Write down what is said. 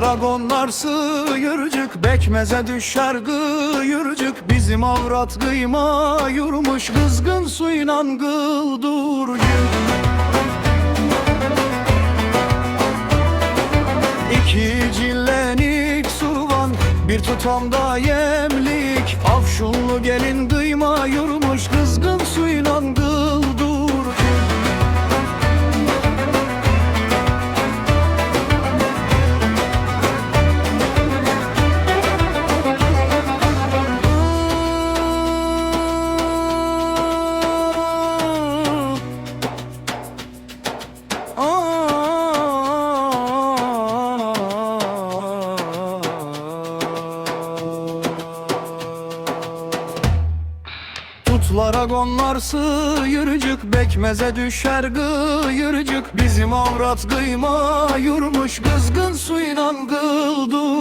Karagonlar sıyırcık Bekmeze düşer gıyırcık. Bizim avrat kıyma yurmuş Kızgın su suyla gıldurcuk İki cillenik suvan Bir tutamda yemlik. Afşunlu gelin kıyma yurmuş Tutlara gonlar sıyırcık Bekmeze düşer gıyırcık. Bizim avrat kıyma yurmuş Kızgın suyla gıldurcuk